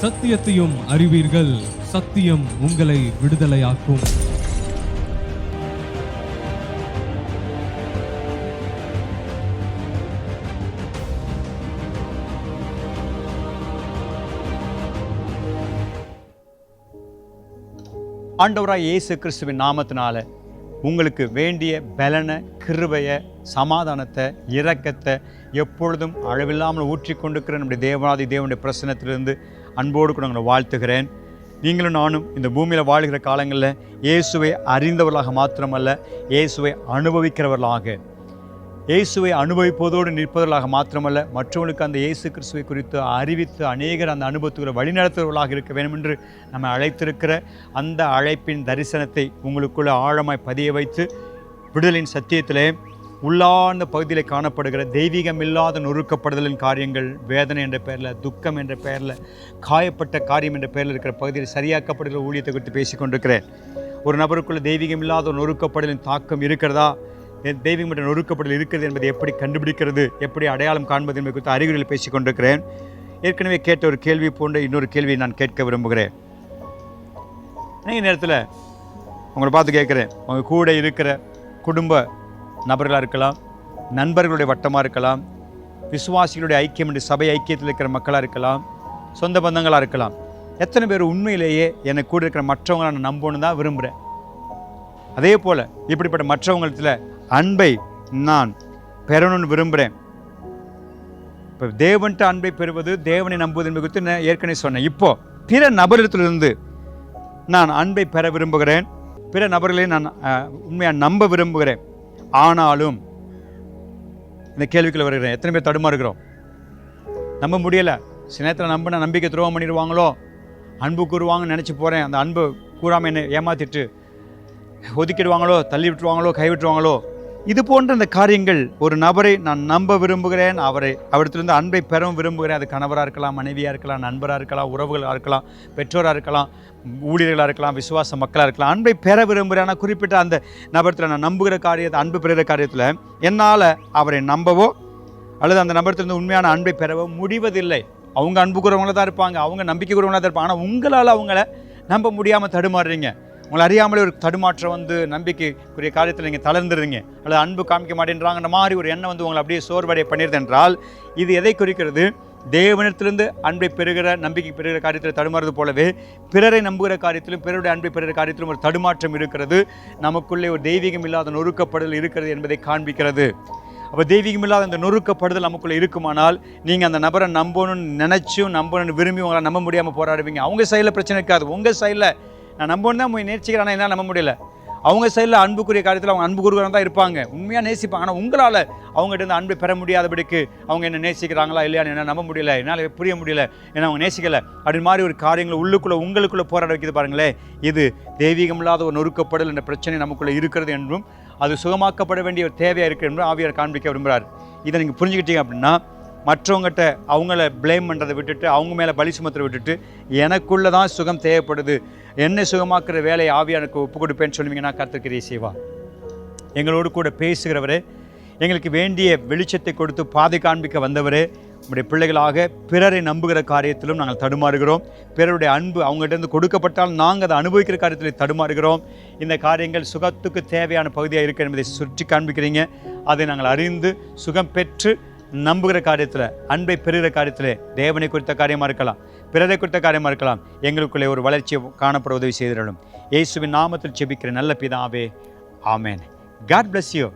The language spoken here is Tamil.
சத்தியத்தையும் அறிவீர்கள். சத்தியம் உங்களை விடுதலையாக்கும். ஆண்டவராய் இயேசு கிறிஸ்துவின் நாமத்தினால உங்களுக்கு வேண்டிய பலனை கிருபைய சமாதானத்தை இரக்கத்தை எப்பொழுதும் அளவில்லாமல் ஊற்றிக் கொண்டிருக்கிற நம்முடைய தேவாதி தேவனுடைய பிரசனத்திலிருந்து அன்போடு கூட உங்களை வாழ்த்துகிறேன். நீங்களும் நானும் இந்த பூமியில் வாழ்கிற காலங்களில் இயேசுவை அறிந்தவர்களாக மாத்திரமல்ல இயேசுவை அனுபவிக்கிறவர்களாக. இயேசுவை அனுபவிப்பதோடு நிற்பவர்களாக மாத்திரமல்ல மற்றவர்களுக்கு அந்த இயேசு கிறிஸ்துவை குறித்து அறிவித்து அநேகர் அந்த அனுபவத்துக்குள்ள வழிநடத்துவர்களாக இருக்க வேண்டும் என்று நம்ம அழைத்திருக்கிற அந்த அழைப்பின் தரிசனத்தை உங்களுக்குள்ளே ஆழமாய் பதிய வைத்து விடுதலின் சத்தியத்திலே உள்ளார்ந்த பகுதியில் காணப்படுகிற தெய்வீகம் இல்லாத நொறுக்கப்படுதலின் காரியங்கள் வேதனை என்ற பெயரில் துக்கம் என்ற பெயரில் காயப்பட்ட காரியம் என்ற பெயரில் இருக்கிற பகுதியில் சரியாக்கப்படுகிற ஊழியத்தை குறித்து பேசிக்கொண்டிருக்கிறேன். ஒரு நபருக்குள்ள தெய்வீகம் இல்லாத நொறுக்கப்படுதலின் தாக்கம் இருக்கிறதா? தெய்வீகம் என்ற நொறுக்கப்படல் இருக்கிறது என்பதை எப்படி கண்டுபிடிக்கிறது? எப்படி அடையாளம் காண்பது என்பது குறித்து அறிகுறியில் பேசிக்கொண்டிருக்கிறேன். ஏற்கனவே கேட்ட ஒரு கேள்வி போன்ற இன்னொரு கேள்வியை நான் கேட்க விரும்புகிறேன். நேரத்தில் உங்களை பார்த்து கேட்குறேன். உங்கள் கூட இருக்கிற குடும்ப நபர்களாக இருக்கலாம் நண்பர்களுடைய வட்டமாக இருக்கலாம் விசுவாசிகளுடைய ஐக்கியம் என்று சபை ஐக்கியத்தில் இருக்கிற மக்களாக இருக்கலாம் சொந்த பந்தங்களாக இருக்கலாம். எத்தனை பேர் உண்மையிலேயே என்னை கூட இருக்கிற மற்றவங்களை நான் நம்பணும்னு தான் விரும்புகிறேன். அதே போல் இப்படிப்பட்ட மற்றவங்களத்தில் அன்பை நான் பெறணும்னு விரும்புகிறேன். இப்போ தேவன்ட்டு அன்பை பெறுவது தேவனை நம்புவது என்பது குறித்து நான் ஏற்கனவே சொன்னேன். இப்போ பிற நபரிடத்திலிருந்து நான் அன்பை பெற விரும்புகிறேன். பிற நபர்களை நான் உண்மையாக நம்ப விரும்புகிறேன். ஆனாலும் இந்த கேள்விக்குள்ள வருகிறேன். எத்தனை பேர் தடுமாறுகிறோம்? நம்ப முடியலை. சில நேரத்தில் நம்பின நம்பிக்கை துரோகம் பண்ணிடுவாங்களோ? அன்பு கூறுவாங்கன்னு நினச்சி போகிறேன் அந்த அன்பு கூறாமல் என்னை ஏமாத்திட்டு ஒதுக்கிடுவாங்களோ? தள்ளி விட்டுருவாங்களோ? கை விட்டுருவாங்களோ இது போன்ற இந்த காரியங்கள் ஒரு நபரை நான் நம்ப விரும்புகிறேன். அவரை அவரிடத்திலிருந்து அன்பை பெறவும் விரும்புகிறேன். அது கணவராக இருக்கலாம் மனைவியாக இருக்கலாம் நண்பராக இருக்கலாம் உறவுகளாக இருக்கலாம் பெற்றோராக இருக்கலாம் ஊழியர்களாக இருக்கலாம் விசுவாச மக்களாக இருக்கலாம். அன்பை பெற விரும்புகிறேன். ஆனால் குறிப்பிட்ட அந்த நபரத்தில் நான் நம்புகிற காரியத்தை அன்பு பெறுகிற காரியத்தில் என்னால் அவரை நம்பவோ அல்லது அந்த நபரத்திலிருந்து உண்மையான அன்பை பெறவோ முடிவதில்லை. அவங்க அன்பு தான் இருப்பாங்க. அவங்க நம்பிக்கை கூறவங்களா தான் இருப்பாங்க. ஆனால் உங்களால் அவங்கள நம்ப முடியாமல் தடுமாறுறீங்க. உங்களை அறியாமலே ஒரு தடுமாற்றம் வந்து நம்பிக்கைக்குரிய காரியத்தில் நீங்கள் தளர்ந்துடுறீங்க. அல்லது அன்பு காமிக்க மாட்டேன்றாங்கன்ற மாதிரி ஒரு எண்ணம் வந்து உங்களை அப்படியே சோர்வடைய பண்ணிடுது என்றால் இது எதை குறிக்கிறது? தேவனிடத்திலிருந்து அன்பை பெறுகிற நம்பிக்கை பெறுகிற காரியத்தில் தடுமாறுவது போலவே பிறரை நம்புகிற காரியத்திலும் பிறருடைய அன்பை பெறுகிற காரியத்திலும் ஒரு தடுமாற்றம் இருக்கிறது. நமக்குள்ளே ஒரு தெய்வீகம் இல்லாத நொறுக்கப்படுதல் இருக்கிறது என்பதை காண்பிக்கிறது. அப்போ தெய்வீகம் இல்லாத அந்த நொறுக்கப்படுதல் நமக்குள்ளே இருக்குமானால் நீங்கள் அந்த நபரை நம்பணும்னு நினச்சும் நம்பணும்னு விரும்பி உங்களை நம்ப முடியாமல் போராடுவீங்க. அவங்க சைடில் பிரச்சனை இருக்காது. உங்கள் சைடில் நான் நம்பணும் தான் போய் நேர்ச்சிக்கிறேன் என்னால் நம்ப முடியல. அவங்க சைடில் அன்புக்குரிய காரியத்தில் அவங்க அன்பு கூறுகிறவங்க தான் இருப்பாங்க. உண்மையாக நேசிப்பாங்க. ஆனால் உங்களால் அவங்ககிட்ட இருந்து அன்பு பெற முடியாதபடிக்கு அவங்க என்ன நேசிக்கிறாங்களா இல்லையான்னு என்ன நம்ப முடியல. என்னால் புரிய முடியல. ஏன்னா அவங்க நேசிக்கலை. அப்படின்னு மாதிரி ஒரு காரியங்களை உள்ளுக்குள்ளே உங்களுக்குள்ளே போராட வைக்கிறது பாருங்களேன். இது தெய்வீகம் இல்லாத ஒரு நொறுக்கப்படல் என்ற பிரச்சனை நமக்குள்ளே இருக்கிறது என்றும் அது சுகமாக்கப்பட வேண்டிய ஒரு தேவையாக இருக்குது என்றும் ஆவியார் காண்பிக்க விரும்புகிறார். இதை நீங்கள் புரிஞ்சுக்கிட்டீங்க அப்படின்னா மற்றவங்ககிட்ட அவங்கள ப்ளேம் பண்ணுறதை விட்டுட்டு அவங்க மேலே பலி சுமத்துறதை விட்டுட்டு எனக்குள்ளே தான் சுகம் தேவைப்படுது. என்னை சுகமாக்குற வேலையை ஆவியானுக்கு ஒப்பு கொடுப்பேன்னு சொல்லுவீங்கன்னா கர்த்தக்கிரியை செய்வா எங்களோடு கூட பேசுகிறவரே எங்களுக்கு வேண்டிய வெளிச்சத்தை கொடுத்து பாதை காண்பிக்க வந்தவரே நம்முடைய பிள்ளைகளாக பிறரை நம்புகிற காரியத்திலும் நாங்கள் தடுமாறுகிறோம். பிறருடைய அன்பு அவங்ககிட்ட கொடுக்கப்பட்டால் நாங்கள் அதை அனுபவிக்கிற காரியத்தில் தடுமாறுகிறோம். இந்த காரியங்கள் சுகத்துக்கு தேவையான பகுதியாக இருக்கு என்பதை சுற்றி காண்பிக்கிறீங்க. அதை நாங்கள் அறிந்து சுகம் பெற்று நம்புகிற காரியத்தில் அன்பை பெறுகிற காரியத்தில் தேவனை குறித்த காரியமாக இருக்கலாம் பிறரை குறித்த காரியமாக இருக்கலாம் எங்களுக்குள்ளே ஒரு வளர்ச்சியை காணப்பட உதவி செய்திடணும் இயேசுவின் நாமத்தில் செபிக்கிற நல்ல பிதாவே ஆமேன். God bless you